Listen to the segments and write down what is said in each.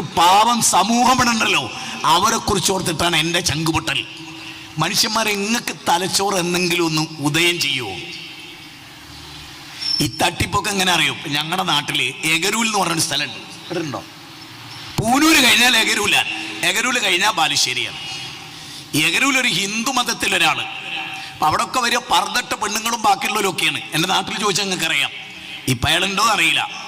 പാവം സമൂഹമുണ്ടല്ലോ. അവരെ കുറിച്ച് ഓർത്തിട്ടാണ് എന്റെ ചങ്കുപൊട്ടൽ. മനുഷ്യന്മാരെ നിങ്ങൾക്ക് തലച്ചോറ് എന്തെങ്കിലും ഒന്ന് ഉദയം ചെയ്യുമോ ഈ തട്ടിപ്പൊക്കെ എങ്ങനെ അറിയും? ഞങ്ങളുടെ നാട്ടിൽ എഗരൂൽ എന്ന് പറഞ്ഞൊരു സ്ഥലമുണ്ട്. പൂനൂർ പൂനൂര് കഴിഞ്ഞാൽ എഗരൂലാണ് എഗരൂൽ കഴിഞ്ഞാൽ ബാലുശ്ശേരിയാണ്. എഗരൂൽ ഒരു ഹിന്ദു മതത്തിൽ അപ്പം അവിടെ ഒക്കെ വരിക പറന്നിട്ട പെണ്ണുങ്ങളും ബാക്കിയുള്ളവരൊക്കെയാണ്. എന്റെ നാട്ടിൽ ചോദിച്ചാൽ നിങ്ങൾക്ക് അറിയാം ഇപ്പം അയാളുണ്ടോ അറിയില്ല.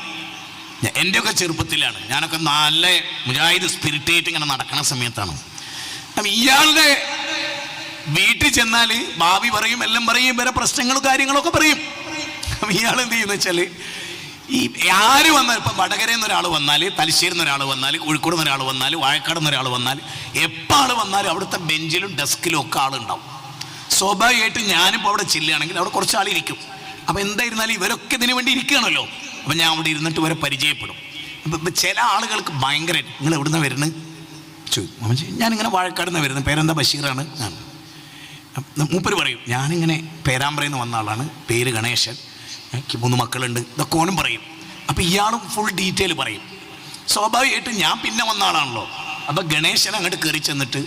എന്റെയൊക്കെ ചെറുപ്പത്തിലാണ്. ഞാനൊക്കെ നല്ല മുജാഹിദ് സ്പിരിറ്റായിട്ട് ഇങ്ങനെ നടക്കുന്ന സമയത്താണ്. ഇയാളുടെ വീട്ടിൽ ചെന്നാൽ ഭാവി പറയും എല്ലാം പറയും ഇവരെ പ്രശ്നങ്ങളും കാര്യങ്ങളൊക്കെ പറയും. ഇയാൾ എന്ത് ചെയ്യുന്ന വെച്ചാൽ ഈ ആര് വന്നാൽ ഇപ്പം വടകരയിൽ നിന്ന് ഒരാൾ വന്നാൽ തലശ്ശേരിയിൽ നിന്ന് ഒരാൾ വന്നാൽ കോഴിക്കോട് നിന്ന് ഒരാൾ വന്നാൽ വാഴക്കാട് നിന്ന് വന്നാൽ എപ്പോൾ വന്നാലും അവിടുത്തെ ബെഞ്ചിലും ഡെസ്കിലും ഒക്കെ ആളുണ്ടാവും സ്വാഭാവികമായിട്ട് ഞാനിപ്പോൾ അവിടെ ചില്ലുകയാണെങ്കിൽ അവിടെ കുറച്ച് ആളിരിക്കും അപ്പം എന്തായിരുന്നാലും ഇവരൊക്കെ ഇതിനു വേണ്ടി ഇരിക്കുകയാണല്ലോ. അപ്പം ഞാൻ അവിടെ ഇരുന്നിട്ട് വരെ പരിചയപ്പെടും. അപ്പം ചില ആളുകൾക്ക് ഭയങ്കര നിങ്ങൾ എവിടുന്ന വരുന്നത്? ചോദിക്കും. ഞാനിങ്ങനെ വാഴക്കാട് നിന്ന് വരുന്നത്. പേരെന്താ? ബഷീറാണ്. ആണ് മൂപ്പര് പറയും ഞാനിങ്ങനെ പേരാമ്പ്രയിൽ നിന്ന് വന്ന ആളാണ്. പേര് ഗണേശൻ. എനിക്ക് മൂന്ന് മക്കളുണ്ട്. ഇതൊക്കെ ഓനും പറയും. അപ്പം ഇയാളും ഫുൾ ഡീറ്റെയിൽ പറയും. സ്വാഭാവികമായിട്ടും ഞാൻ പിന്നെ വന്ന ആളാണല്ലോ. അപ്പം ഗണേശൻ അങ്ങോട്ട് കയറി ചെന്നിട്ട്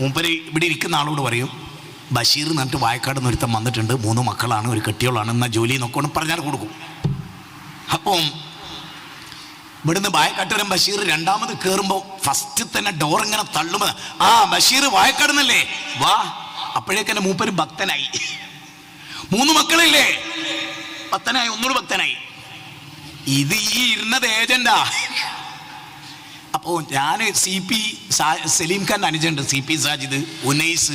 മൂപ്പര് ഇവിടെ ഇരിക്കുന്ന ആളോട് പറയും ബഷീർ എന്നിട്ട് വായക്കാട് ഒരുത്തം വന്നിട്ടുണ്ട്. മൂന്ന് മക്കളാണ് ഒരു കെട്ടിയോളാണ്. എന്നാൽ ജോലി? നോക്കണം പറഞ്ഞാൽ കൊടുക്കും. അപ്പം ഇവിടുന്ന് വായക്കാട്ടുവരം ബഷീർ രണ്ടാമത് കയറുമ്പോൾ ഫസ്റ്റ് തന്നെ ഡോർ ഇങ്ങനെ തള്ളുമ്പോൾ ആ ബഷീർ വായക്കാടുന്നല്ലേ? വാ. അപ്പോഴേക്കെന്നെ മൂപ്പര് ഭക്തനായി. മൂന്ന് മക്കളില്ലേ? ഭക്തനായി ഒന്നുകൂടി ഭക്തനായി. ഇത് ഈ ഇരുന്നത് ഏജന്റാ. അപ്പോ ഞാൻ സി പി സലീം ഖാൻ അനുജുണ്ട് സി പി സാജിദ് ഉനൈസ്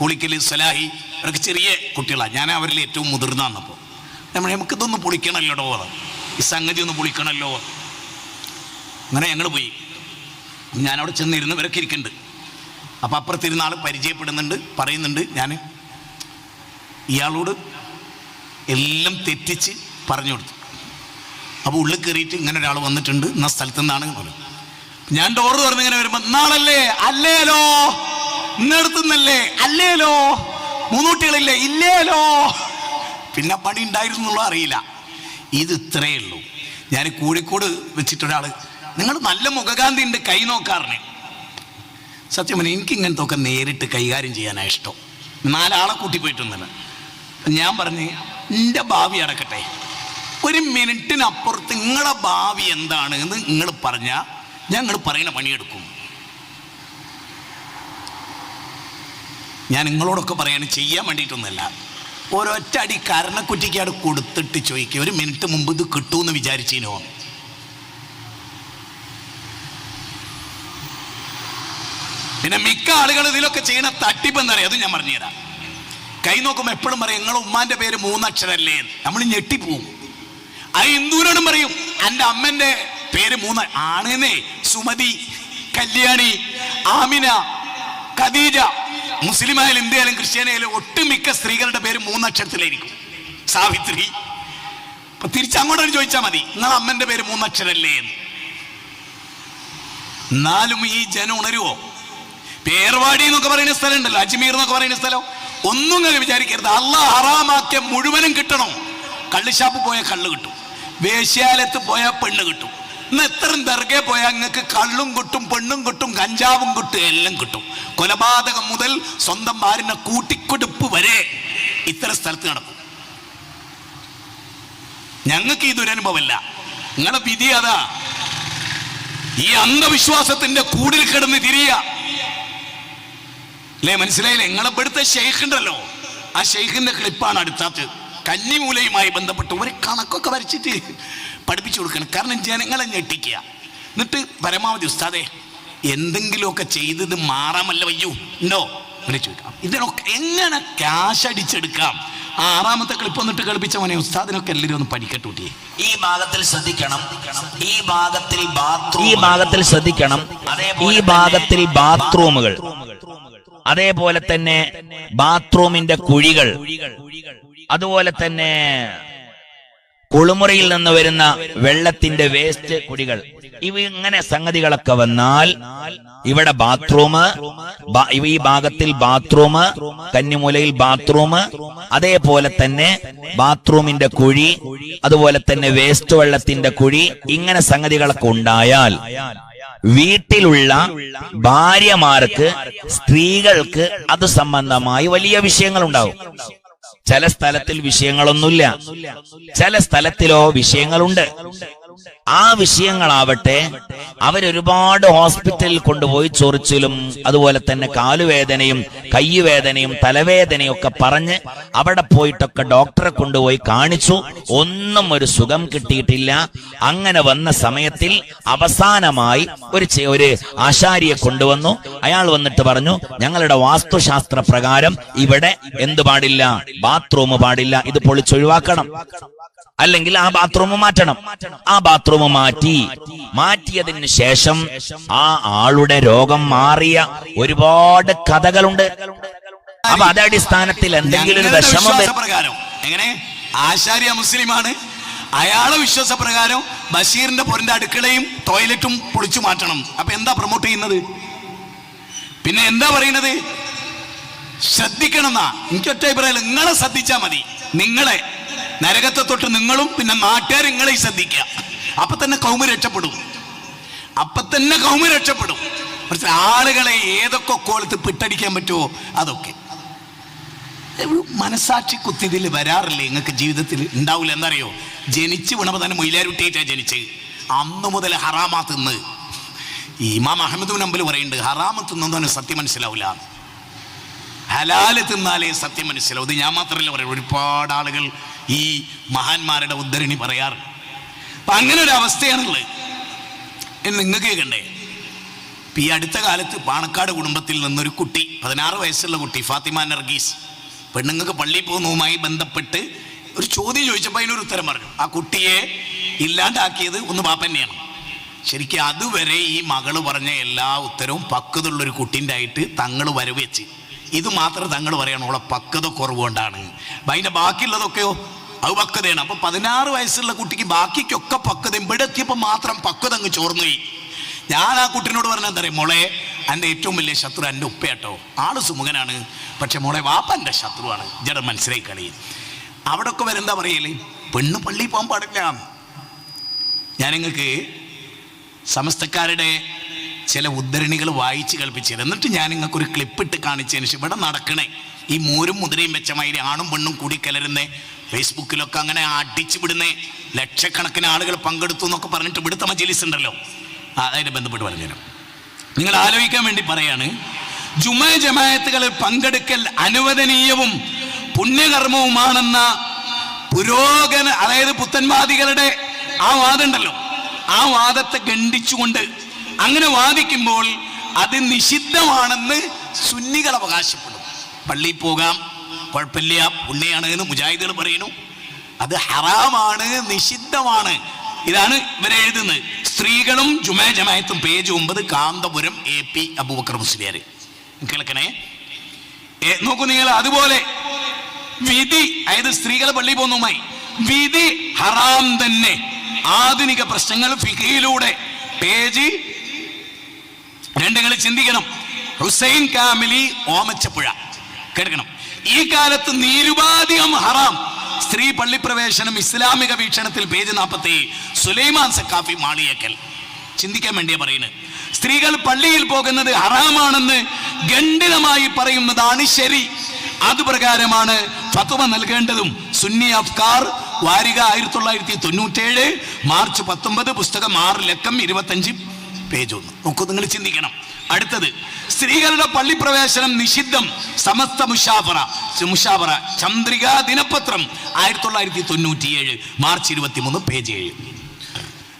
കുളിക്കൽ സലാഹി ഇവരൊക്കെ ചെറിയ കുട്ടികളാണ് ഞാൻ അവരിൽ ഏറ്റവും മുതിർന്നപ്പോൾ നമ്മൾ നമുക്കിതൊന്ന് പൊളിക്കണല്ലോ ഈ സംഗതി ഒന്ന് പൊളിക്കണല്ലോ. അങ്ങനെ ഞങ്ങൾ പോയി. ഞാനവിടെ ചെന്നിരുന്ന് ഇവരൊക്കെ ഇരിക്കുന്നുണ്ട് അപ്പം അപ്പുറത്തിരുന്ന ആൾ പരിചയപ്പെടുന്നുണ്ട് പറയുന്നുണ്ട് ഞാൻ ഇയാളോട് എല്ലാം തെറ്റിച്ച് പറഞ്ഞു കൊടുത്തു. അപ്പോൾ ഉള്ളിൽ കയറിയിട്ട് ഇങ്ങനെ ഒരാൾ വന്നിട്ടുണ്ട് എന്ന സ്ഥലത്ത് നിന്നാണ് ഞാൻ ഡോറ് തുറന്ന് ഇങ്ങനെ വരുമ്പോൾ നാളല്ലേ? അല്ലേലോ? ഇന്നടുത്തുന്നല്ലേ അല്ലേലോ? മൂന്നൂട്ടികളില്ലേ? ഇല്ലേലോ? പിന്നെ പണി ഉണ്ടായിരുന്നുള്ളൂ അറിയില്ല. ഇത് ഇത്രയേ ഉള്ളൂ. ഞാൻ കോഴിക്കോട് വെച്ചിട്ടൊരാൾ നിങ്ങൾ നല്ല മുഖകാന്തി ഉണ്ട് കൈ നോക്കാറിന്. സത്യം എനിക്ക് ഇങ്ങനത്തെ ഒക്കെ നേരിട്ട് കൈകാര്യം ചെയ്യാനാണ് ഇഷ്ടം. നാലാളെ കൂട്ടി പോയിട്ടൊന്നുമില്ല. ഞാൻ പറഞ്ഞ് എന്റെ ഭാവി അടക്കട്ടെ. ഒരു മിനിറ്റിനപ്പുറത്ത് നിങ്ങളെ ഭാവി എന്താണ്? എന്ന് നിങ്ങൾ പറഞ്ഞാൽ ഞങ്ങൾ പറയുന്ന പണിയെടുക്കും. ഞാൻ നിങ്ങളോടൊക്കെ പറയാണ് ചെയ്യാൻ വേണ്ടിയിട്ടൊന്നുമല്ല. ഒരൊറ്റ അടി കരണക്കുറ്റിക്ക് അവിടെ കൊടുത്തിട്ട് ചോദിക്കുക ഒരു മിനിറ്റ് മുമ്പ് ഇത് കിട്ടുമെന്ന് വിചാരിച്ചിനോ? പിന്നെ മിക്ക ആളുകൾ ഇതിലൊക്കെ ചെയ്യണ തട്ടിപ്പ് എന്താ പറയുക അത് ഞാൻ പറഞ്ഞുതരാം. കൈ നോക്കുമ്പോൾ എപ്പോഴും പറയും നിങ്ങളെ ഉമ്മാന്റെ പേര് മൂന്നക്ഷരല്ലേ നമ്മൾ ഞെട്ടിപ്പോവും. ആ ഹിന്ദുവിനോടും പറയും എന്റെ അമ്മന്റെ പേര് മൂന്ന് ആണെന്നേ. സുമതി കല്യാണി ആമിന ഖദീജ മുസ്ലിമായാലും ഇന്ത്യയിലും ക്രിസ്ത്യാനിയായാലും ഒട്ടുമിക്ക സ്ത്രീകളുടെ പേര് മൂന്നക്ഷരത്തിലായിരിക്കും. സാവിത്രി. അപ്പൊ തിരിച്ചങ്ങോട്ടൊരു ചോദിച്ചാൽ മതി നിങ്ങളെ അമ്മന്റെ പേര് മൂന്നക്ഷരല്ലേ? എന്ന്. എന്നാലും ഈ ജനം ഉണരുവോ? പേർവാടി എന്നൊക്കെ പറയുന്ന സ്ഥലം ഉണ്ടല്ലോ അജ്മീർ എന്നൊക്കെ പറയുന്ന സ്ഥലം. ഒന്നും നിങ്ങൾ വിചാരിക്കരുത്. അല്ല ഹറാമാക്കിയ മുഴുവനും കിട്ടണം. കള്ളുഷാപ്പ് പോയ കള്ള് കിട്ടും. വേശ്യാലത്ത് പോയാൽ പെണ്ണ് കിട്ടും. ഇന്ന് എത്രയും ദർഗെ പോയാൽ നിങ്ങൾക്ക് കള്ളും കിട്ടും പെണ്ണും കിട്ടും കഞ്ചാവും കിട്ടും എല്ലാം കിട്ടും. കൊലപാതകം മുതൽ സ്വന്തം ഭാര്യനെ കൂട്ടിക്കൊടുപ്പ് വരെ ഇത്തരം സ്ഥലത്ത് നടക്കും. ഞങ്ങൾക്ക് ഈ ദുരനുഭവമല്ല. നിങ്ങളെ വിധി അതാ. ഈ അന്ധവിശ്വാസത്തിന്റെ കൂടിൽ കിടന്ന് തിരിയ. അല്ലേ മനസ്സിലായില്ലേ? നിങ്ങളെ ഇവിടുത്തെ ഷെയ്ഖ് ഉണ്ടല്ലോ. ആ ഷെയ്ഖിന്റെ ക്ലിപ്പാണ് അടുത്തത്. കന്നിമൂലയുമായി ബന്ധപ്പെട്ട് ഒരു കണക്കൊക്കെ വരച്ചിട്ട് പഠിപ്പിച്ചു കൊടുക്കണം. കാരണം ജനങ്ങളെ ഞെട്ടിക്കുക. എന്നിട്ട് പരമാവധി ഉസ്താദേ എന്തെങ്കിലുമൊക്കെ ചെയ്തത് മാറാമല്ല വയ്യൂ ഉണ്ടോ? അങ്ങനെ ചോദിക്കാം. ഇതിനൊക്കെ എങ്ങനെ ക്യാഷ് അടിച്ചെടുക്കാം? ആ ആറാമത്തെ കളിപ്പ് വന്നിട്ട് കളിപ്പിച്ച മോനെ ഉസ്താദിനൊക്കെ എല്ലാവരും ഒന്ന് പഠിക്കട്ടെ കുട്ടിയെ. ഈ ഭാഗത്തിൽ ശ്രദ്ധിക്കണം. ഈ ഭാഗത്തിൽ ബാത്റൂം ഈ ഭാഗത്തിൽ ശ്രദ്ധിക്കണം. ഈ ഭാഗത്തിൽ ബാത്റൂമുകൾ. അതേപോലെ തന്നെ ബാത്റൂമിന്റെ കുഴികൾ. അതുപോലെ തന്നെ കുളിമുറിയിൽ നിന്ന് വരുന്ന വെള്ളത്തിന്റെ വേസ്റ്റ് കുടികൾ. ഇവ ഇങ്ങനെ സംഗതികളൊക്കെ വന്നാൽ ഇവിടെ ബാത്റൂം ഈ ഭാഗത്തിൽ ബാത്റൂം കന്നിമൂലയിൽ ബാത്റൂം അതേപോലെ തന്നെ ബാത്റൂമിന്റെ കുഴി അതുപോലെ തന്നെ വേസ്റ്റ് വെള്ളത്തിന്റെ കുഴി ഇങ്ങനെ സംഗതികളൊക്കെ ഉണ്ടായാൽ വീട്ടിലുള്ള ഭാര്യമാർക്ക് സ്ത്രീകൾക്ക് അത് സംബന്ധമായി വലിയ വിഷയങ്ങളുണ്ടാവും. ചില സ്ഥലത്തിൽ വിഷയങ്ങളൊന്നുമില്ല. ചില സ്ഥലത്തിലോ വിഷയങ്ങളുണ്ട്. ആ വിഷയങ്ങളാവട്ടെ അവരൊരുപാട് ഹോസ്പിറ്റലിൽ കൊണ്ടുപോയി ചൊറിച്ചിലും അതുപോലെ തന്നെ കാലുവേദനയും കൈവേദനയും തലവേദനയും ഒക്കെ പറഞ്ഞ് അവിടെ പോയിട്ടൊക്കെ ഡോക്ടറെ കൊണ്ടുപോയി കാണിച്ചു. ഒന്നും ഒരു സുഖം കിട്ടിയിട്ടില്ല. അങ്ങനെ വന്ന സമയത്തിൽ അവസാനമായി ഒരു ഒരു ആശാരിയെ കൊണ്ടുവന്നു. അയാൾ വന്നിട്ട് പറഞ്ഞു ഞങ്ങളുടെ വാസ്തുശാസ്ത്ര പ്രകാരം ഇവിടെ എന്ത് പാടില്ല? ബാത്റൂം പാടില്ല. ഇത് പൊളിച്ചൊഴിവാക്കണം. അല്ലെങ്കിൽ ആ ബാത്റൂം മാറ്റണം. ആ ബാത്റൂം മാറ്റി. മാറ്റിയതിന് ശേഷം ആ ആളുടെ രോഗം മാറിയ ഒരുപാട് കഥകളുണ്ട്. അപ്പൊ അതടിസ്ഥാനത്തിൽ എന്തെങ്കിലും ഒരു വിഷമം എങ്ങനെ? ആശാര്യ മുസ്ലിമാണ്. അയാളെ വിശ്വാസപ്രകാരം ബഷീറിന്റെ പൊരന്റെ അടുക്കളയും ടോയ്ലറ്റും പൊളിച്ചു മാറ്റണം. അപ്പൊ എന്താ പ്രൊമോട്ട് ചെയ്യുന്നത്? പിന്നെ എന്താ പറയുന്നത്? ശ്രദ്ധിക്കണം എന്നാ എനിക്ക് ഒറ്റ അഭിപ്രായം നിങ്ങളെ ശ്രദ്ധിച്ചാ മതി. നിങ്ങളെ നരകത്തെ തൊട്ട് നിങ്ങളും പിന്നെ നാട്ടുകാർ നിങ്ങളെ ശ്രദ്ധിക്കുക. അപ്പൊ തന്നെ കൗമ രക്ഷപ്പെടും. അപ്പൊ തന്നെ കൗമ രക്ഷപ്പെടും. പക്ഷെ ആളുകളെ ഏതൊക്കെ കോലത്ത് പിട്ടടിക്കാൻ പറ്റുമോ അതൊക്കെ. മനസാക്ഷി കുത്തിതിൽ വരാറില്ലേ? നിങ്ങൾക്ക് ജീവിതത്തിൽ ഉണ്ടാവില്ല എന്തറിയോ? ജനിച്ച് വീണപ്പോൾ തന്നെ മൊയിലാരുട്ടിയായിട്ടാണ് ജനിച്ച്. അന്ന് മുതൽ ഹറാമാ തിന്ന്. ഇമാം അഹമ്മദ് നമ്പൽ പറയുന്നുണ്ട് ഹറാമ തിന്നു സത്യം മനസ്സിലാവില്ല ഹലാൽ തിന്നാലേ സത്യം മനസ്സിലാവും. ഇത് ഞാൻ മാത്രമല്ല പറയുന്നത് ഒരുപാട് ആളുകൾ ഈ മഹാന്മാരുടെ ഉദ്ധരണി പറയാറുണ്ട് അപ്പൊ അങ്ങനെ ഒരു അവസ്ഥയാണുള്ളത്. നിങ്ങൾക്ക് കേൾക്കണ്ടേ? ഈ അടുത്ത കാലത്ത് പാണക്കാട് കുടുംബത്തിൽ നിന്നൊരു കുട്ടി പതിനാറ് വയസ്സുള്ള കുട്ടി ഫാത്തിമ നർഗീസ് പെണ്ണുങ്ങൾക്ക് പള്ളിയിൽ പോകുന്നതുമായി ബന്ധപ്പെട്ട് ഒരു ചോദ്യം ചോദിച്ചപ്പോൾ അതിനൊരു ഉത്തരം പറഞ്ഞു. ആ കുട്ടിയെ ഇല്ലാണ്ടാക്കിയത് ഒന്ന് ബാപ്പ തന്നെയാണ്. ശരിക്കും അതുവരെ ഈ മകൾ പറഞ്ഞ എല്ലാ ഉത്തരവും പക്കതുള്ളൊരു കുട്ടീന്റെ ആയിട്ട് തങ്ങൾ വരവെച്ച് ഇത് മാത്രം തങ്ങൾ പറയണം. ഓളെ പക്വത കുറവ് കൊണ്ടാണ്. അപ്പം അതിന്റെ ബാക്കിയുള്ളതൊക്കെയോ? അത് പക്വതയാണ്. അപ്പം പതിനാറ് വയസ്സുള്ള കുട്ടിക്ക് ബാക്കിക്കൊക്കെ പക്വത ഇവിടെ എത്തിയപ്പോൾ മാത്രം പക്വത അങ്ങ് ചോർന്നു പോയി ഞാൻ ആ കുട്ടിനോട് പറഞ്ഞാൽ എന്താ മോളെ എന്റെ ഏറ്റവും വലിയ ശത്രു എന്റെ ഉപ്പയാട്ടോ. ആൾ സുമുഖനാണ്. പക്ഷെ മോളെ വാപ്പ എന്റെ ശത്രുവാണ്. ജഡ മനസ്സിലായി കളി. അവിടെ ഒക്കെ വരെന്താ പറയല്ലേ പെണ്ണ് പള്ളിയിൽ പോകാൻ പാടില്ല. ഞാൻ നിങ്ങൾക്ക് സമസ്തക്കാരുടെ ചില ഉദ്ധരണികൾ വായിച്ച് കൽപ്പിച്ചത് എന്നിട്ട് ഞാൻ നിങ്ങൾക്ക് ഒരു ക്ലിപ്പ് ഇട്ട് കാണിച്ചതിന് ശേഷം ഇവിടെ നടക്കണേ. ഈ മൂരും മുതിരയും വെച്ചമാതിരി ആണും പെണ്ണും കൂടി കലരുന്നേ. ഫേസ്ബുക്കിലൊക്കെ അങ്ങനെ അടിച്ചു വിടുന്നേ. ലക്ഷക്കണക്കിന് ആളുകൾ പങ്കെടുത്തു എന്നൊക്കെ പറഞ്ഞിട്ട് ഇവിടുത്തെ മജലിസ് ഉണ്ടല്ലോ. അതിനെ ബന്ധപ്പെട്ട് പറഞ്ഞുതരാം. നിങ്ങൾ ആലോചിക്കാൻ വേണ്ടി പറയാണ്. ജുമ ജമായത്തുകളിൽ പങ്കെടുക്കൽ അനുവദനീയവും പുണ്യകർമ്മവുമാണെന്ന പുരോഗന അതായത് പുത്തൻവാദികളുടെ ആ വാദമുണ്ടല്ലോ ആ വാദത്തെ ഖണ്ഡിച്ചുകൊണ്ട് അങ്ങനെ വാദിക്കുമ്പോൾ അത് നിഷിദ്ധമാണെന്ന് സുന്നികൾ അവകാശപ്പെടും. പള്ളിയിൽ പോകാം കുഴപ്പമില്ല പുണ്യാണ് എന്ന് മുജാഹിദുകൾ പറയുന്നു. അത് ഹറാമാണ് നിഷിദ്ധമാണ്. ഇതാണ് ഇവരെ എഴുതുന്നത്. സ്ത്രീകളും ജുമാ ജമായത്തും പേജ് ഒമ്പത് കാന്തപുരം എ പി അബൂബക്കർ മുസ്ലിയാർ. കേൾക്കണേ? നോക്കൂ നിങ്ങൾ അതുപോലെ വിധി അതായത് സ്ത്രീകളെ പള്ളി പോകുന്നതുമായി വിധി ഹറാം തന്നെ. ആധുനിക പ്രശ്നങ്ങൾ ഫിഖയിലൂടെ പേജ് രണ്ടുകൾ ചിന്തിക്കണം. ഹുസൈൻ കാമിലി ഓമച്ചപ്പുഴ. കേൾക്കണം. ഈ കാലത്ത് നിരുപാധികം ഹറാം. സ്ത്രീ പള്ളിപ്രവേശനം ഇസ്ലാമിക വീക്ഷണത്തിൽ പേജ് നാൽപ്പത്തി സുലൈമാൻ സക്കാഫി മാളിയേക്കൽ. ചിന്തിക്കാൻ വേണ്ടിയാ പറയുന്നത്. സ്ത്രീകൾ പള്ളിയിൽ പോകുന്നത് ഹറാമാണെന്ന് ഖണ്ഡിതമായി പറയുന്നതാണ് ശരി. അതുപ്രകാരമാണ് ഫത്വ നൽകേണ്ടതും സുന്നി അഫ്കാർ വാരിക ആയിരത്തി തൊള്ളായിരത്തി തൊണ്ണൂറ്റേഴ് മാർച്ച് പത്തൊമ്പത് പുസ്തകം ആറ് ലക്കം ഇരുപത്തഞ്ച് പേജ് ഒന്ന്. നോക്കൂ നിങ്ങൾ ചിന്തിക്കണം. അടുത്തത് സ്ത്രീകളുടെ പള്ളിപ്രവേശനം നിഷിദ്ധം സമസ്ത മുഷാഫറ മുഷാഫറ ചന്ദ്രിക ദിനപത്രം ആയിരത്തി തൊള്ളായിരത്തി തൊണ്ണൂറ്റിയേഴ് മാർച്ച് ഇരുപത്തി മൂന്ന് പേജ് ഏഴ്.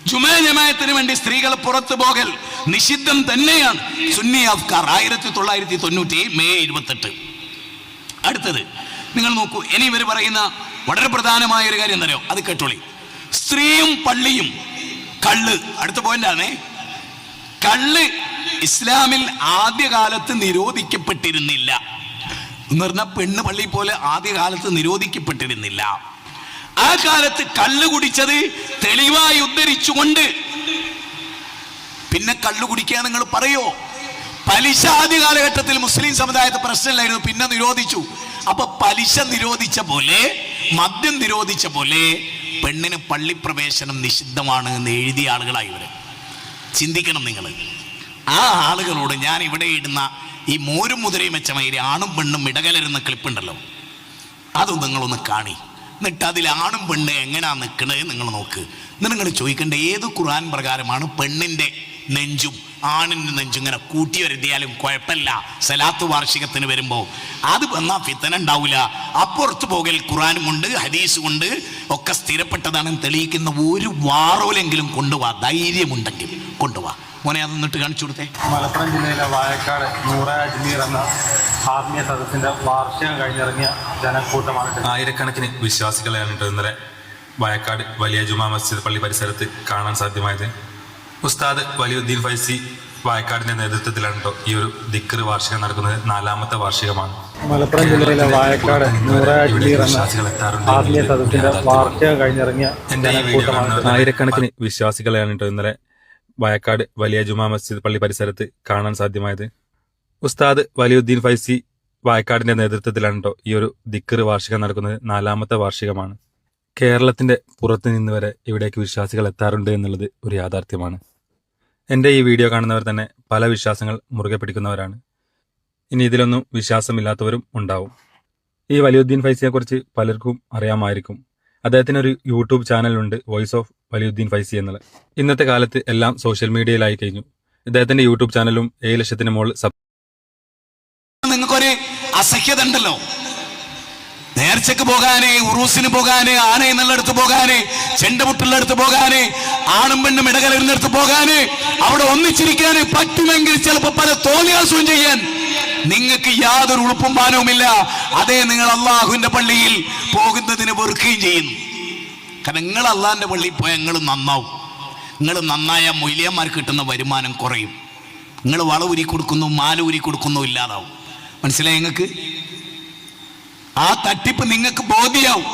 ജുമാ ജമായത്തിന് വേണ്ടി സ്ത്രീകൾ പുറത്തു പോകൽ നിഷിദ്ധം തന്നെയാണ്. സുന്നി അഫ്കാർ ആയിരത്തി തൊള്ളായിരത്തി തൊണ്ണൂറ്റി മെയ് ഇരുപത്തെട്ട്. അടുത്തത് നിങ്ങൾ നോക്കൂ ഇനി ഇവർ പറയുന്ന വളരെ പ്രധാനമായ ഒരു കാര്യം എന്തറിയോ അത് കേട്ടോളി. സ്ത്രീയും പള്ളിയും കള്ള് അടുത്ത പോയിന്റാണേ കള്ള് ഇസ്ലാമിൽ ആദ്യകാലത്ത് നിരോധിക്കപ്പെട്ടിരുന്നില്ല. എന്ന് പറഞ്ഞാൽ പെണ്ണ് പള്ളി പോലെ ആദ്യകാലത്ത് നിരോധിക്കപ്പെട്ടിരുന്നില്ല. ആ കാലത്ത് കള്ള് കുടിച്ചത് തെളിവായി ഉദ്ധരിച്ചുകൊണ്ട്. പിന്നെ കള്ളു കുടിക്കാൻ നിങ്ങൾ പറയോ? പലിശ ആദ്യ കാലഘട്ടത്തിൽ മുസ്ലിം സമുദായത്തെ പ്രശ്നമില്ലായിരുന്നു പിന്നെ നിരോധിച്ചു. അപ്പൊ പലിശ നിരോധിച്ച പോലെ മദ്യം നിരോധിച്ച പോലെ പെണ്ണിന് പള്ളിപ്രവേശനം നിഷിദ്ധമാണ് എന്ന് എഴുതിയ ആളുകളായി ഇവർ. ചിന്തിക്കണം നിങ്ങൾ ആ ആളുകളോട് ഞാൻ ഇവിടെ ഇടുന്ന ഈ മോരും മുതിരയും വെച്ച മയിൽ ആണും പെണ്ണും ഇടകലരുന്ന ക്ലിപ്പുണ്ടല്ലോ. അതും നിങ്ങളൊന്ന് കാണി. എന്നിട്ട് അതിൽ ആണും പെണ്ണ് എങ്ങനെയാ നിൽക്കണത് നിങ്ങൾ നോക്ക്. നിങ്ങൾ ചോദിക്കേണ്ട ഏത് ഖുർആൻ പ്രകാരമാണ് പെണ്ണിന്റെ നെഞ്ചും ആണിന്റെ നെഞ്ചും ഇങ്ങനെ കൂട്ടി വരുത്തിയാലും കുഴപ്പമില്ല. സലാത്ത് വാർഷികത്തിന് വരുമ്പോൾ അത് വന്നാൽ ഫിത്തന ഉണ്ടാവില്ല അപ്പുറത്ത് പോകൽ ഖുറാനും കൊണ്ട് ഹദീസ് കൊണ്ട് ഒക്കെ സ്ഥിരപ്പെട്ടതാണെന്ന് തെളിയിക്കുന്ന ഒരു വാറോലെങ്കിലും കൊണ്ടുപോവാ ധൈര്യമുണ്ടെങ്കിൽ കൊണ്ടുപോവാ മോനെ അത് എന്നിട്ട് കാണിച്ചു കൊടുത്തേ. മലപ്പുറം ജില്ലയിലെ വായക്കാട് നൂറ അജ്മീർ എന്ന ആത്മീയ സദസ്സിന്റെ വാർഷികം കഴിഞ്ഞിറങ്ങിയ ജനക്കൂട്ടമാണ്. ആയിരക്കണക്കിന് വിശ്വാസികളെയാണ് ഇന്നലെ വയക്കാട് വലിയ ജുമാ മസ്ജിദ് പള്ളി പരിസരത്ത് കാണാൻ സാധ്യമായത്. ഉസ്താദ് വലിയുദ്ദീൻ ഫൈസി വായക്കാടിന്റെ നേതൃത്വത്തിലാണ് കേട്ടോ ഈ ഒരു ദിക്കർ വാർഷികം നടക്കുന്നത്. നാലാമത്തെ വാർഷികമാണ്. മലപ്പുറം ജില്ലയിലെ വായക്കാട് ആത്മീയ സദസ്സിന്റെ വാർഷികം കഴിഞ്ഞിറങ്ങിയ ആയിരക്കണക്കിന് വിശ്വാസികളെയാണ് കേട്ടോ ഇന്നലെ വയക്കാട് വലിയ ജുമാ മസ്ജിദ് പള്ളി പരിസരത്ത് കാണാൻ സാധ്യമായത്. ഉസ്താദ് വലിയുദ്ദീൻ ഫൈസി വായക്കാടിന്റെ നേതൃത്വത്തിലാണ് കേട്ടോ ഈ ഒരു ദിക്കർ വാർഷികം നടക്കുന്നത്. നാലാമത്തെ വാർഷികമാണ്. കേരളത്തിന്റെ പുറത്തു നിന്ന് വരെ ഇവിടേക്ക് വിശ്വാസികൾ എത്താറുണ്ട് എന്നുള്ളത് ഒരു യാഥാർത്ഥ്യമാണ്. എന്റെ ഈ വീഡിയോ കാണുന്നവർ തന്നെ പല വിശ്വാസങ്ങൾ മുറുകെ പിടിക്കുന്നവരാണ്. ഇനി ഇതിലൊന്നും വിശ്വാസമില്ലാത്തവരും ഉണ്ടാവും. ഈ വലിയുദ്ദീൻ ഫൈസിയെക്കുറിച്ച് പലർക്കും അറിയാമായിരിക്കും. അദ്ദേഹത്തിന് ഒരു യൂട്യൂബ് ചാനലുണ്ട് വോയിസ് ഓഫ് വലിയുദ്ദീൻ ഫൈസി എന്നുള്ളത് ഇന്നത്തെ കാലത്ത് എല്ലാം സോഷ്യൽ മീഡിയയിലായി കഴിഞ്ഞു. ഇദ്ദേഹത്തിന്റെ യൂട്യൂബ് ചാനലും ഏഴ് ലക്ഷത്തിന് മുകളിൽ നിങ്ങൾക്കൊരു അസഹ്യത ഉണ്ടല്ലോ. നേർച്ചക്ക് പോകാന് ഉറൂസിന് പോകാനേ ആന എന്നുള്ളടത്ത് പോകാന് ചെണ്ടമുട്ടുള്ളടത്ത് പോകാന് ആണും പെണ്ണും ഇടകലരുന്നിടത്ത് പോകാനേ അവിടെ ഒന്നിച്ചിരിക്കാന് പറ്റുമെങ്കിൽ ചിലപ്പോ പല തോന്നിയാസവും ചെയ്യാൻ. നിങ്ങൾക്ക് യാതൊരു ഉളുപ്പും പാനവുമില്ല. അതേ നിങ്ങൾ അള്ളാഹുവിന്റെ പള്ളിയിൽ പോകുന്നതിന് വെറുക്കുകയും ചെയ്യുന്നു. കാരണം നിങ്ങൾ അള്ളാഹിന്റെ പള്ളിയിൽ പോയാൽ നിങ്ങൾ നന്നാവും. നിങ്ങൾ നന്നായ മൂല്യന്മാർ കിട്ടുന്ന വരുമാനം കുറയും. നിങ്ങൾ വള ഊരി കൊടുക്കുന്നു മാല ഊരി കൊടുക്കുന്നു ഇല്ലാതാവും. മനസ്സിലായി നിങ്ങൾക്ക്? ആ തട്ടിപ്പ് നിങ്ങൾക്ക് ബോധ്യാവും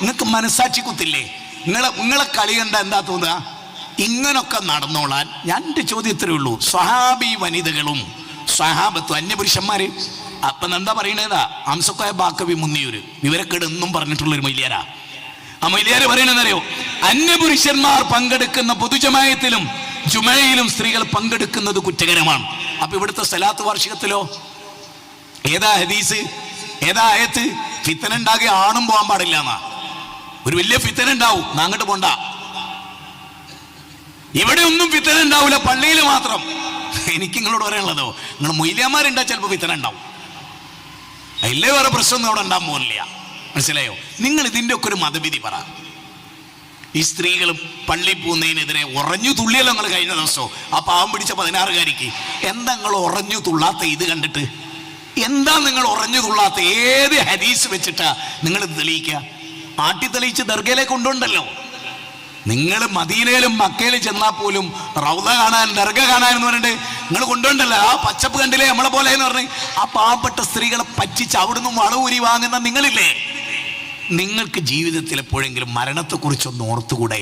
നിങ്ങൾക്ക് മനസ്സാക്ഷി കുത്തില്ലേ നിങ്ങളെ നിങ്ങളെ കളി കണ്ട എന്താ തോന്നുക? ഇങ്ങനൊക്കെ നടന്നോളാൻ ഞാൻ എന്റെ ചോദ്യം ഇത്രയേ ഉള്ളൂ. സ്വഹാബി വനിതകളും സ്വഹാബത്തും അന്യപുരുഷന്മാര്. അപ്പൊ എന്താ പറയണേതാ? അംസക്കോയ ബാക്കവി മുന്നിയൂര്. വിവരക്കേട് എന്നും പറഞ്ഞിട്ടുള്ള പറഞ്ഞിട്ടുള്ളൊരു മൈലിയാരാ. ആ മൈലിയാര് പറയണെന്നറിയോ അന്യപുരുഷന്മാർ പങ്കെടുക്കുന്ന പൊതുജമായത്തിലും ജുമയിലും സ്ത്രീകൾ പങ്കെടുക്കുന്നത് കുറ്റകരമാണ്. അപ്പൊ ഇവിടുത്തെ സലാത്ത് വാർഷികത്തിലോ? ഏതാ ഹദീസ്? ഏതാ ആയത്ത് ഫിത്തന ഉണ്ടാകെ ആണും പോകാൻ പാടില്ല എന്നാ ഒരു വലിയ ഫിത്തന ഉണ്ടാവും അങ്ങോട്ട് പോണ്ട. ഇവിടെ ഒന്നും ഫിത്തന ഉണ്ടാവില്ല പള്ളിയിൽ മാത്രം. എനിക്ക് നിങ്ങളോട് പറയാനുള്ളതോ നിങ്ങൾ മൊയ്ലിയന്മാരുണ്ടാ ചിലപ്പോൾ ഫിത്തന ഉണ്ടാവും അതിലേ വേറെ പ്രശ്നമൊന്നും അവിടെ ഉണ്ടാകാൻ പോകുന്നില്ല മനസ്സിലായോ? നിങ്ങൾ ഇതിന്റെ ഒക്കെ ഒരു മതവിധി പറ. ഈ സ്ത്രീകൾ പള്ളി പോകുന്നതിനെതിരെ ഉറഞ്ഞു തുള്ളിയല്ലോ നിങ്ങൾ കഴിഞ്ഞ ദിവസവും. ആ പാവം പിടിച്ച പതിനാറുകാരിക്ക്. എന്താ നിങ്ങൾ ഉറഞ്ഞു തുള്ളാത്ത ഇത് കണ്ടിട്ട്? എന്താ നിങ്ങൾ ഉറഞ്ഞു തുള്ളാത്ത ഏത് ഹദീസ് വെച്ചിട്ടാ നിങ്ങൾ തെളിയിക്കുക? ആട്ടി തെളിയിച്ച് ദർഗയിലേക്ക് കൊണ്ടുണ്ടല്ലോ നിങ്ങൾ മദീനയിലും മക്കയിലും ചെന്നാൽ പോലും റൗദ കാണാൻ ദർഗ കാണാൻ എന്ന് പറഞ്ഞിട്ട് നിങ്ങൾ കൊണ്ടുണ്ടല്ലോ ആ പച്ചപ്പ് കണ്ടില്ലേ നമ്മളെ പോലെ എന്ന് പറഞ്ഞ് ആ പാവപ്പെട്ട സ്ത്രീകളെ പറ്റിച്ച് അവിടുന്ന് വളവൂരി വാങ്ങുന്ന നിങ്ങളില്ലേ? നിങ്ങൾക്ക് ജീവിതത്തിൽ എപ്പോഴെങ്കിലും മരണത്തെക്കുറിച്ചൊന്ന് ഓർത്തുകൂടെ?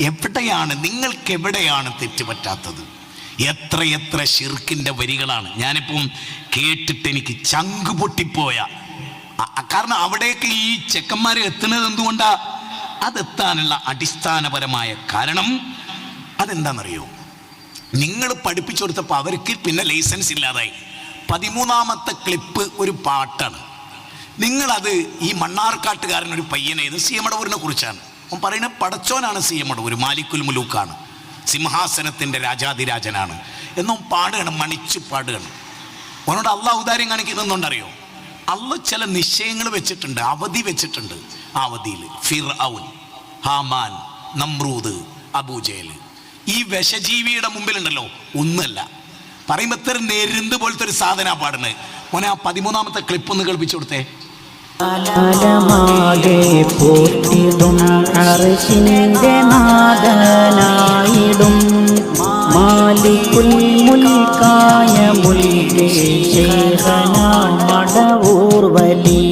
എവിടെയാണ് നിങ്ങൾക്ക് എവിടെയാണ് തെറ്റുപറ്റാത്തത്? എത്ര എത്ര ഷിർക്കിന്റെ വരികളാണ്. ഞാനിപ്പം കേട്ടിട്ട് എനിക്ക് ചങ്ക് പൊട്ടിപ്പോയ. കാരണം അവിടേക്ക് ഈ ചെക്കന്മാർ എത്തുന്നത് എന്തുകൊണ്ടാ? അതെത്താനുള്ള അടിസ്ഥാനപരമായ കാരണം അതെന്താണെന്നറിയോ നിങ്ങൾ പഠിപ്പിച്ചു കൊടുത്തപ്പോൾ അവർക്ക് പിന്നെ ലൈസൻസ് ഇല്ലാതായി. പതിമൂന്നാമത്തെ ക്ലിപ്പ് ഒരു പാട്ടാണ്. നിങ്ങളത് ഈ മണ്ണാർക്കാട്ടുകാരൻ ഒരു പയ്യനെ ഇത് സി എം അടവൂരിനെ കുറിച്ചാണ്. അവൻ പറയുന്നത് പടച്ചോനാണ് സി എം അടവൂർ മാലിക്കുൽ മുലൂക്കാണ്. സിംഹാസനത്തിന്റെ രാജാതിരാജനാണ് എന്നും പാടുകയാണ് മണിച്ചു പാടുകയാണ്. അവനോട് അള്ള ഔദാര്യം കാണിക്കുന്നുണ്ടറിയോ അള്ള ചില നിശ്ചയങ്ങൾ വെച്ചിട്ടുണ്ട് അവധി വെച്ചിട്ടുണ്ട്. ആ അവധിയിൽ ഫിർ ഔൻ ഹാമാൻ നമ്രൂദ് അബൂജേൽ. ഈ വിഷജീവിയുടെ മുമ്പിലുണ്ടല്ലോ ഒന്നല്ല പറയുമ്പോൾ ഇത്ര നെരുന്ത് പോലത്തെ ഒരു സാധന പാടുന്നത്. മോനെ ആ പതിമൂന്നാമത്തെ ക്ലിപ്പ് ഒന്ന് കേൾപ്പിച്ചു കൊടുത്തേ. കാലമാകെ പോറ്റിടും അർശിന്റെ നാഥനായിടും. മാലിക്കുൽ മുൽക്കായ മുൽകേ വലി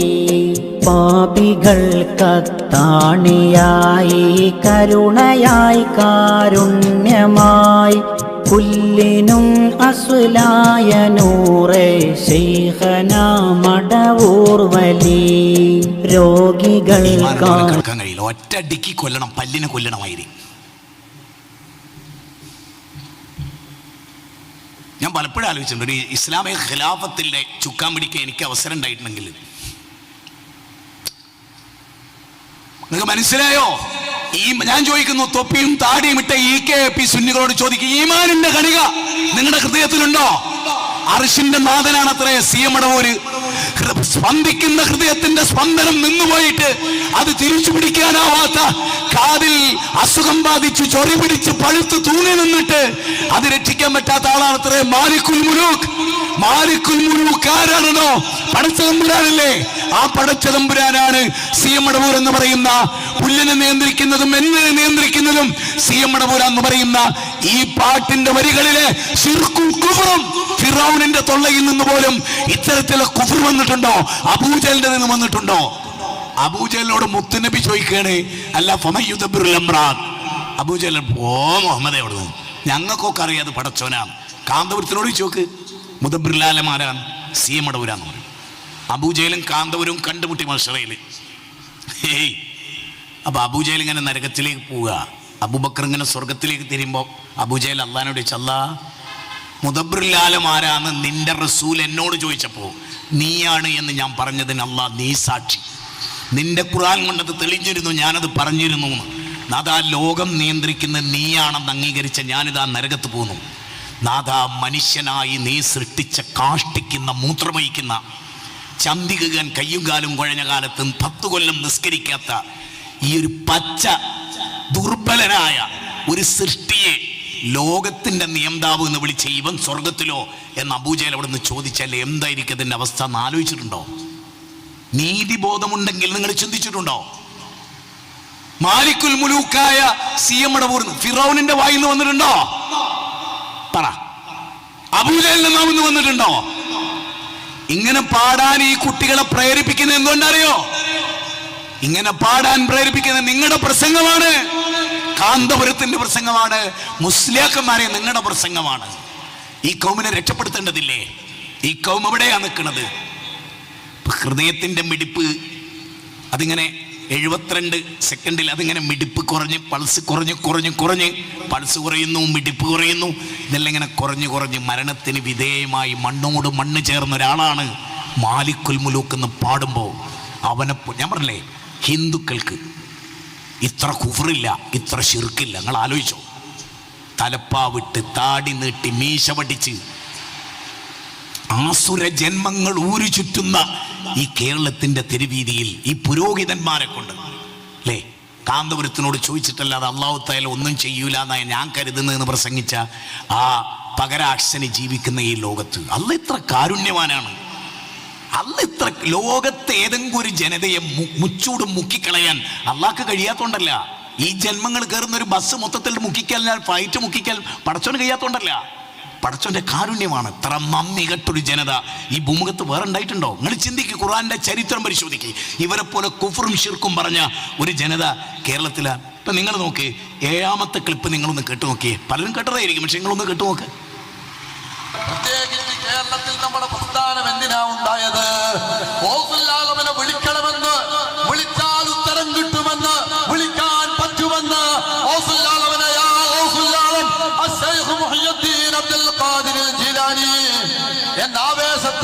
പാപികൾ കത്താണിയായി കരുണയായി കാരുണ്യമായി. പുല്ലിനും അസുലായ നൂറെ ശൈഖന മടവൂർ വലി രോഗികൾ ഒറ്റടിക്ക് കേൾക്കാൻ കഴിയില്ല. കൊല്ലണം പല്ലിനെ കൊല്ലണമായിരി. ഞാൻ പലപ്പോഴും ആലോചിച്ചിട്ടുണ്ട് ഒരു ഇസ്ലാമിക ഖിലാഫത്തിന്റെ ചുക്കാൻ പിടിക്കാൻ എനിക്ക് അവസരം ഉണ്ടായിട്ടുണ്ടെങ്കിൽ നിങ്ങൾക്ക് മനസ്സിലായോ? ഈ ഞാൻ ചോദിക്കുന്നു തൊപ്പിയും താടിയും ഇട്ട ഇ കെ പി സുന്നികളോട് ചോദിക്കും ഈമാനിന്റെ കണിക നിങ്ങളുടെ ഹൃദയത്തിലുണ്ടോ? അർഷിന്റെ നാഥനാണ് അത്രേ സി എം ഇടവൂര് സ്പന്ദിക്കുന്ന ഹൃദയത്തിന്റെ സ്പന്ദനം നിന്നുപോയിട്ട് അത് തിരിച്ചു പിടിക്കാനാവാത്ത കാതിൽ അസുഖം ബാധിച്ച് ചൊറി പിടിച്ച് പഴുത്ത് തൂങ്ങി നിന്നിട്ട് അത് രക്ഷിക്കാൻ പറ്റാത്ത ആളാണ് അത്രേ മാലിക്കുൽ മുലൂക്ക്. മാലിക്കുൽ മുഴുക്കാരാണെന്നോ പടച്ചതമ്പുരാനല്ലേ ആ പടച്ചതമ്പുരാനാണ് സി എം അടവൂർ എന്ന് പറയുന്ന പുല്ലിനെ നിയന്ത്രിക്കുന്നതും എന്നിനെ നിയന്ത്രിക്കുന്നതും സി എം അടവൂർ എന്ന് പറയുന്ന ഈ പാട്ടിന്റെ വരികളിലെ ഫിറൌനിന്റെ തൊള്ളയിൽ നിന്ന് പോലും ഇത്തരത്തിലുള്ള കുഫർ വന്നിട്ടുണ്ടോ? അബൂജലിന്റെ നിന്ന് വന്നിട്ടുണ്ടോ? അബൂജലിനോട് മുത്തുനബി ചോദിക്കുകയാണ് അല്ല അബൂജലൻ ഓ മുഹമ്മദ് എവിടെ ഞങ്ങൾക്കൊക്കെ അറിയാതെ പടച്ചോനാണ് കാന്തപുരത്തിനോട് ചോക്ക് മുദബിർലാലമാരാണ് സി എം അടവൂരാന്ന് പറയും. അബൂജയിലും കാന്തപുരവും കണ്ടുമുട്ടി മത്സരയിൽ ഏയ് അപ്പൊ അബൂജയിൽ ഇങ്ങനെ നരകത്തിലേക്ക് പോവുക. അബൂബക്കർ ഇങ്ങനെ സ്വർഗത്തിലേക്ക് തിരിയുമ്പോൾ അബൂജയിൽ അള്ളഹാനോട് ചല്ല മുദബ്രില്ലാലും ആരാന്ന് നിന്റെ റസൂൽ എന്നോട് ചോദിച്ചപ്പോൾ നീയാണ് എന്ന് ഞാൻ പറഞ്ഞതിന് അള്ളാഹ് നീ സാക്ഷി. നിന്റെ ഖുറാൻ കൊണ്ടത് തെളിഞ്ഞിരുന്നു ഞാനത് പറഞ്ഞിരുന്നു അതാ ലോകം നിയന്ത്രിക്കുന്ന നീയാണെന്ന് അംഗീകരിച്ച ഞാനിതാ നരകത്ത് പോന്നു. നാഥാ മനുഷ്യനായി നീ സൃഷ്ടിച്ച കാഷ്ടിക്കുന്ന മൂത്രമയിക്കുന്ന ചന്തികൻ കയ്യും കാലും കുഴഞ്ഞ കാലത്തും പത്തു കൊല്ലം നിസ്കരിക്കാത്ത ഈ ഒരു പച്ച ദുർബലനായ ഒരു സൃഷ്ടിയെ ലോകത്തിന്റെ നിയന്താവ് എന്ന് വിളിച്ച ഇവൻ സ്വർഗത്തിലോ എന്ന് അബൂജയിൽ അവിടെ നിന്ന് ചോദിച്ചാൽ എന്തായിരിക്കും അതിന്റെ അവസ്ഥ എന്ന് ആലോചിച്ചിട്ടുണ്ടോ? നീതിബോധമുണ്ടെങ്കിൽ നിങ്ങൾ ചിന്തിച്ചിട്ടുണ്ടോ? മാലിക്കുൽ മുലൂക്കായ സി എം ഫിറൌനിന്റെ വായിൽ നിന്ന് വന്നിട്ടുണ്ടോ? അബൂജയിൽ നിന്ന് വന്നിട്ടുണ്ടോ? ഇങ്ങനെ പാടാൻ ഈ കുട്ടികളെ പ്രേരിപ്പിക്കുന്നത് എന്തുകൊണ്ടറിയോ? ഇങ്ങനെ പാടാൻ പ്രേരിപ്പിക്കുന്ന നിങ്ങളുടെ പ്രസംഗമാണ്. കാന്തപുരത്തിന്റെ പ്രസംഗമാണ്. മുസ്ലിയാക്കന്മാരെ നിങ്ങളുടെ പ്രസംഗമാണ്. ഈ കൗമിനെ രക്ഷപ്പെടുത്തേണ്ടതില്ലേ? ഈ കൗം എവിടെയാണ് നിൽക്കുന്നത്? ഹൃദയത്തിന്റെ മിടിപ്പ് അതിങ്ങനെ എഴുപത്തിരണ്ട് സെക്കൻഡിൽ അതിങ്ങനെ മിടിപ്പ് കുറഞ്ഞ് പൾസ് കുറഞ്ഞ് കുറഞ്ഞ് കുറഞ്ഞ് പൾസ് കുറയുന്നു മിടിപ്പ് കുറയുന്നു. ഇതെല്ലാം ഇങ്ങനെ കുറഞ്ഞ് കുറഞ്ഞ് മരണത്തിന് വിധേയമായി മണ്ണോട് മണ്ണ് ചേർന്ന ഒരാളാണ് മാലിക്കുൽ മുലൂക്ക് എന്ന് പാടുമ്പോൾ അവനെ ഞാൻ പറഞ്ഞില്ലേ ഹിന്ദുക്കൾക്ക് ഇത്ര കുഫറില്ല ഇത്ര ശിർക്കില്ല. നിങ്ങൾ ആലോചിച്ചോ. തലപ്പാവിട്ട് താടി നീട്ടി മീശ പഠിച്ച് ആസുര ജന്മങ്ങൾ ഊരു ചുറ്റുന്ന ഈ കേരളത്തിന്റെ തെരുവീതിയിൽ ഈ പുരോഹിതന്മാരെ കൊണ്ട് അല്ലേ കാന്തപുരത്തിനോട് ചോദിച്ചിട്ടല്ലാതെ അള്ളാഹുത്തായാലും ഒന്നും ചെയ്യൂല എന്നാണ് ഞാൻ കരുതുന്നതെന്ന് പ്രസംഗിച്ച ആ പകരാക്ഷന് ജീവിക്കുന്ന ഈ ലോകത്ത് അല്ല ഇത്ര കാരുണ്യവാനാണ്. അല്ല ഇത്ര ലോകത്തെ ഏതെങ്കിലും ഒരു ജനതയെ മുച്ചൂടും മുക്കിക്കളയാൻ അള്ളാഹ്ക്ക് കഴിയാത്തോണ്ടല്ല. ഈ ജന്മങ്ങൾ കയറുന്ന ഒരു ബസ് മൊത്തത്തിൽ മുക്കിക്കഴിഞ്ഞാൽ ഫ്ലൈറ്റ് മുക്കിക്കൽ പടച്ചോന് കഴിയാത്തോണ്ടല്ല. പടച്ചോന്റെ കാരുണ്യമാണ്. ഇത്ര നന്ദി ജനത ഈ ഭൂമുഖത്ത് വേറെ ഉണ്ടായിട്ടുണ്ടോ? നിങ്ങൾ ചിന്തിക്ക് ഖുറാന്റെ ചരിത്രം പരിശോധിക്കുക ഇവരെ പോലെ കുഫറും ഷിർക്കും പറഞ്ഞ ഒരു ജനത കേരളത്തിലാണ് ഇപ്പൊ നിങ്ങൾ നോക്ക് ഏഴാമത്തെ ക്ലിപ്പ് നിങ്ങളൊന്ന് കേട്ടു നോക്കിയേ പലരും കേട്ടതായിരിക്കും പക്ഷെ നിങ്ങളൊന്ന് കേട്ടു നോക്ക്. പ്രത്യേകിച്ച് കേരളത്തിൽ നമ്മുടെ പ്രസ്ഥാനം എന്തിനാ ഉണ്ടായത്? വിളിക്കണമെന്ന് വിളിച്ചാൽ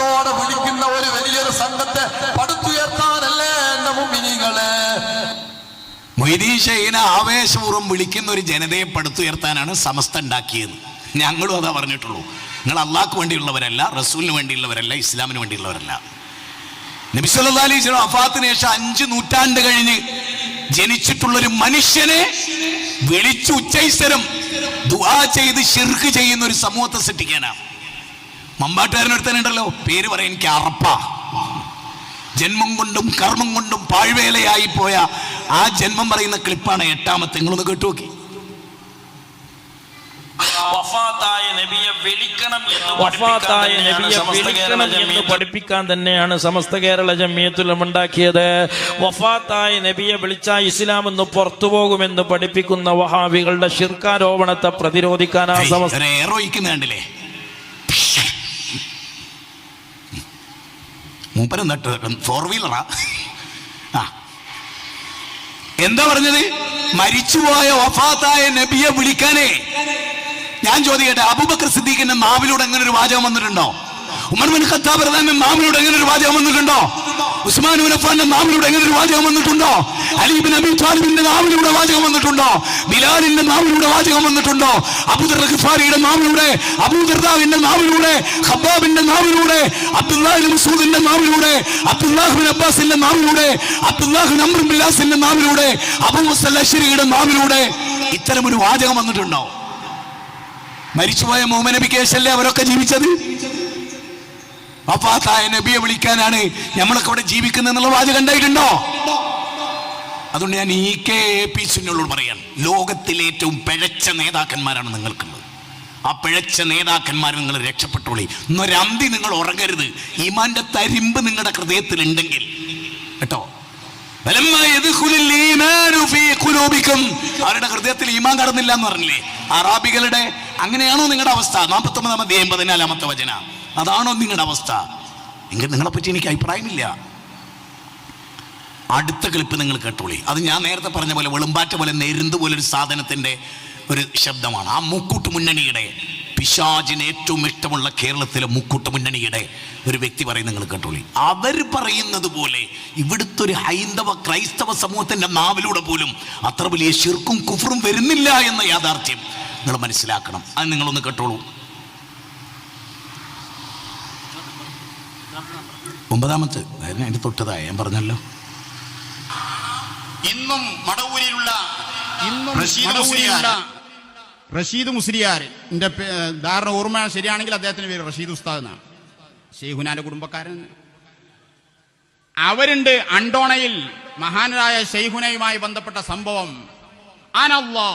ആവേശത്തോടെ വിളിക്കുന്ന ഒരു വലിയൊരു സംഘത്തെ പടുത്തുയർത്താനല്ലേ എന്റെ മുമ്പിനികളെ മൊയ്തീൻ ഷെയ്നെ ആവേശപൂർവം വിളിക്കുന്ന ഒരു ജനതയെ പടുത്തുയർത്താനാണ് സമസ്ത ഉണ്ടാക്കിയത് ഞങ്ങളും അതാ പറഞ്ഞിട്ടുള്ളൂ. നിങ്ങൾ അള്ളാഹ്ക്ക് വേണ്ടിയുള്ളവരല്ല റസൂലിന് വേണ്ടിയുള്ളവരല്ല ഇസ്ലാമിന് വേണ്ടിയുള്ളവരല്ല. നബിസ്വല്ലാ അലൈഹി സ്വലം അഫാത്തിന് ശേഷം അഞ്ച് നൂറ്റാണ്ട് കഴിഞ്ഞ് ജനിച്ചിട്ടുള്ളൊരു മനുഷ്യനെ വിളിച്ചു ഉച്ചൈസ്വരം ദുആ ചെയ്ത് ഷിർക്ക് ചെയ്യുന്ന ഒരു സമൂഹത്തെ സൃഷ്ടിക്കാനാണ്. മമ്പാട്ടുകാരനടുത്തനുണ്ടല്ലോ പേര് പറയാൻ എനിക്ക് അറപ്പ. ജന്മം കൊണ്ടും കർമ്മം കൊണ്ടും പാഴ്വേലയായി പോയ ആ ജന്മം പറയുന്ന ക്ലിപ്പാണ് എട്ടാമത്തെ. നിങ്ങളൊന്ന് കേട്ടു നോക്കി. വഫാത്തായ നബിയെ വിളിക്കണം എന്ന് പഠിപ്പിക്കാൻ തന്നെയാണ് സമസ്ത കേരള ഉണ്ടാക്കിയത് വഫാത്തായ നബിയെ വിളിച്ച ഇസ്ലാം എന്ന് പുറത്തു പോകുമെന്ന് പഠിപ്പിക്കുന്ന വഹാബികളുടെ ശിർക്കാരോപണത്തെ പ്രതിരോധിക്കാൻ ആ സമസ്ത കണ്ടില്ലേ മൂപ്പരം നട്ട് ഫോർ വീലറാ ആ. എന്താ പറഞ്ഞത്? മരിച്ചുപോയ വഫാത്തായ നബിയെ വിളിക്കാനേ. ഞാൻ ചോദിക്കട്ടെ അബൂബക്കർ സിദ്ദീഖിന്റെ നാവിലൂടെ അങ്ങനെ ഒരു വാചകം വന്നിട്ടുണ്ടോ? ഉമർ ബിൻ ഖത്താബ് റളിയല്ലാഹു അൻഹു എങ്ങനെ ഒരു വാചകം വന്നിട്ടുണ്ടോ? ഉസ്മാൻ ബിൻ നാമിലൂടെ എങ്ങനെ ഒരു വാചകം വന്നിട്ടുണ്ടോ? അലി ബിൻ അബി താലിബിന്റെ നാവിലൂടെ വാചകം വന്നിട്ടുണ്ടോ? ബിലാലിന്റെ നാവിലൂടെ വാചകം വന്നിട്ടുണ്ടോ? അബൂദർ ഖിഫാരിയുടെ നാവിലൂടെ അബൂദർദാവിന്റെ നാമിലൂടെ ഖബ്ബാബിന്റെ നാമിലൂടെ അബ്ദുല്ലാഹി ബിൻ മസൂദിന്റെ നാവിലൂടെ അബ്ദുല്ലാഹ് അബ്ബാസിന്റെ നാമിലൂടെ അബ്ദുല്ലാഹ് ബിൻ അംർ ബിൻ ലാസിന്റെ നാവിലൂടെ അബൂ മുസൽ അശ്ശരിയുടെ നാവിലൂടെ ഇത്തരം ഒരു വാചകം വന്നിട്ടുണ്ടോ? മരിച്ചുപോയ മോമനബി കേസല്ലേ അവരൊക്കെ ജീവിച്ചത്? വഫാത്തായ നബിയെ വിളിക്കാനാണ് നമ്മളൊക്കെ ഇവിടെ ജീവിക്കുന്നത് എന്നുള്ള വാചകം ഉണ്ടായിട്ടുണ്ടോ അതുകൊണ്ട് ഞാൻ ഇ കെ എ പി സുന്നോട് പറയാൻ ലോകത്തിലെ ഏറ്റവും പിഴച്ച നേതാക്കന്മാരാണ് നിങ്ങൾക്കുള്ളത്. ആ പിഴച്ച നേതാക്കന്മാർ നിങ്ങൾ രക്ഷപ്പെട്ടോളി. ഇന്നൊരന്തി നിങ്ങൾ ഉറങ്ങരുത്. ഈമാന്റെ തരിമ്പ് നിങ്ങളുടെ ഹൃദയത്തിൽ ഉണ്ടെങ്കിൽ കേട്ടോ. അവരുടെ ഹൃദയത്തിൽ ഈമാൻ കടന്നില്ല എന്ന് പറഞ്ഞില്ലേ? അറാബികളുടെ അങ്ങനെയാണോ നിങ്ങളുടെ അവസ്ഥ? നാൽപ്പത്തി ഒമ്പതാമത്തെ അധ്യായം പതിനാലാമത്തെ വചന. അതാണോ നിങ്ങളുടെ അവസ്ഥ? എങ്കിൽ നിങ്ങളെ പറ്റി എനിക്ക് അഭിപ്രായമില്ല. അടുത്ത ക്ലിപ്പ് നിങ്ങൾ കേട്ടോളി. അത് ഞാൻ നേരത്തെ പറഞ്ഞ പോലെ വെളുമ്പാറ്റ പോലെ നെരുന്ത് പോലെ ഒരു സാധനത്തിന്റെ ഒരു ശബ്ദമാണ്. ആ മുക്കൂട്ട് മുന്നണിയുടെ പിശാചിന് ഏറ്റവും ഇഷ്ടമുള്ള കേരളത്തിലെ മുക്കൂട്ട് മുന്നണിയുടെ ഒരു വ്യക്തി പറയും നിങ്ങൾ കേട്ടോളി. അവർ പറയുന്നത് പോലെ ഇവിടുത്തെ ഒരു ഹൈന്ദവ ക്രൈസ്തവ സമൂഹത്തിന്റെ നാവിലൂടെ പോലും അത്ര വലിയ ശിർക്കും കുഫറും വരുന്നില്ല എന്ന യാഥാർത്ഥ്യം നിങ്ങൾ മനസ്സിലാക്കണം. അത് നിങ്ങളൊന്ന് കേട്ടോളൂ. ഒമ്പതാമത്തെ. അതായത് അതിന് തൊട്ടതായ. ഞാൻ പറഞ്ഞല്ലോ. ഇന്നും മടവൂരിലുള്ള ഇന്നും റഷീദ് മടവൂരിലുള്ള റഷീദ് മുസ്ലിയാർ ധാരണ ഓർമ്മ ശരിയാണെങ്കിൽ അദ്ദേഹത്തിന്റെ പേര് റഷീദ് ഉസ്താദ് എന്നാണ് ഷെയ്ഹുനാന്റെ കുടുംബക്കാരൻ. അവരുണ്ട് അണ്ടോണയിൽ മഹാനായ ഷെയ്ഹുനയുമായി ബന്ധപ്പെട്ട സംഭവം. അനല്ലാ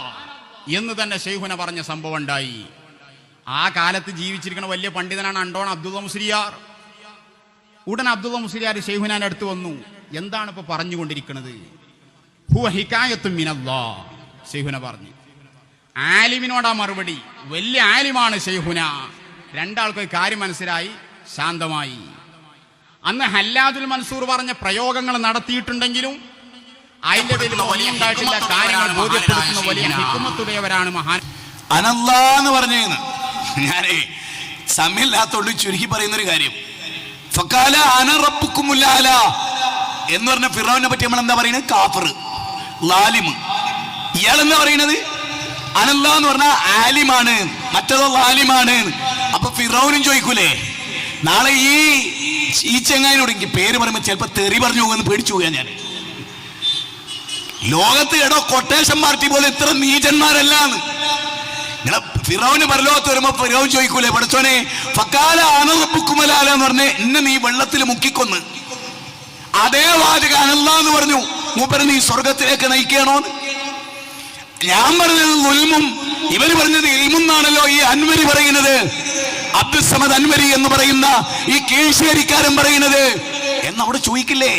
എന്ന് തന്നെ ഷെയ്ഹുന പറഞ്ഞ സംഭവം ഉണ്ടായി. ആ കാലത്ത് ജീവിച്ചിരിക്കുന്ന വലിയ പണ്ഡിതനാണ് അണ്ടോണ അബ്ദുള്ള മുസ്ലിയാർ. ഉടൻ അബ്ദുള്ള മുസ്ലിയാർ ഷെയ്ഹുനാന്റെ അടുത്ത് വന്നു. എന്താണ് ഇപ്പൊ പറഞ്ഞുകൊണ്ടിരിക്കുന്നത് ഹുവ ഹിക്കായത്തും മിനല്ലാ ഷെയ്ഖുന പറഞ്ഞു. ആലിമിനോടാ മറുപടി. വലിയ ആലിമാണ് ഷെയ്ഹുന രണ്ടാൾക്ക് കാര്യം മനസ്സിലായി ശാന്തമായി. അന്ന് ഹല്ലാദുൽ മൻസൂർ പറഞ്ഞ പ്രയോഗങ്ങൾ നടത്തിയിട്ടുണ്ടെങ്കിലും അതിന്റെ പേരിൽ വലിയ ഉണ്ടായിട്ടില്ല. കാര്യങ്ങൾ ബോധ്യപ്പെടുത്തുന്ന വലിയ ഹിക്കുമത്തുടയവരാണ് മഹാൻ. അനല്ലാന്ന് പറഞ്ഞു ഞാനേ സമയമില്ലാത്തോണ്ട് ചുരുക്കി പറയുന്ന ഒരു കാര്യം. ഫക്കാല അന റബ്ബുക്കുമുല്ലാല എന്ന് പറഞ്ഞ ഫിറോവിനെ പറ്റി നമ്മൾ എന്താ പറയുന്നത്? കാഫർ ലാലിം ഇയാൾ പറയുന്നത്? അനല്ല എന്ന് പറഞ്ഞാൽ ആലിമാണ്. മറ്റേതോ ലാലിമാണ്. അപ്പൊ ഫിറോനും ചോദിക്കൂലേ? നാളെ ഈ ഈ ചെങ്ങായിനോട് പേര് പറയുമ്പോൾ ചിലപ്പോ തെറി പറഞ്ഞു പോകുമെന്ന് പേടിച്ചു പോകാൻ ഞാൻ. ലോകത്ത് എടോ കൊട്ടേഷൻ പാർട്ടി പോലെ ഇത്ര നീചന്മാരല്ലാന്ന്. നിങ്ങളെ ഫിറോന് പരലോകത്ത് വരുമ്പോ ഫിറോൻ ചോദിക്കൂലേ പഠിച്ചോനെ? ഫക്കാല ആനറപ്പുക്കുമലാല എന്ന് പറഞ്ഞ് എന്നെ നീ വെള്ളത്തിൽ മുക്കിക്കൊന്ന്. അതേ വാചക അനല്ല എന്ന് പറഞ്ഞു. മൂപ്പര് നീ സ്വർഗത്തിലേക്ക് നയിക്കണോ ഞാൻ പറഞ്ഞത് ഉൽമും ഇവർ പറഞ്ഞത് ഇൽമുന്നാണല്ലോ ഈ അൻവരി പറയുന്നത്. അബ്ദുസമദ് അൻവരി എന്ന് പറയുന്ന ഈ കേശേരിക്കാരൻ പറയുന്നത്. എന്നവിടെ ചോദിക്കില്ലേ?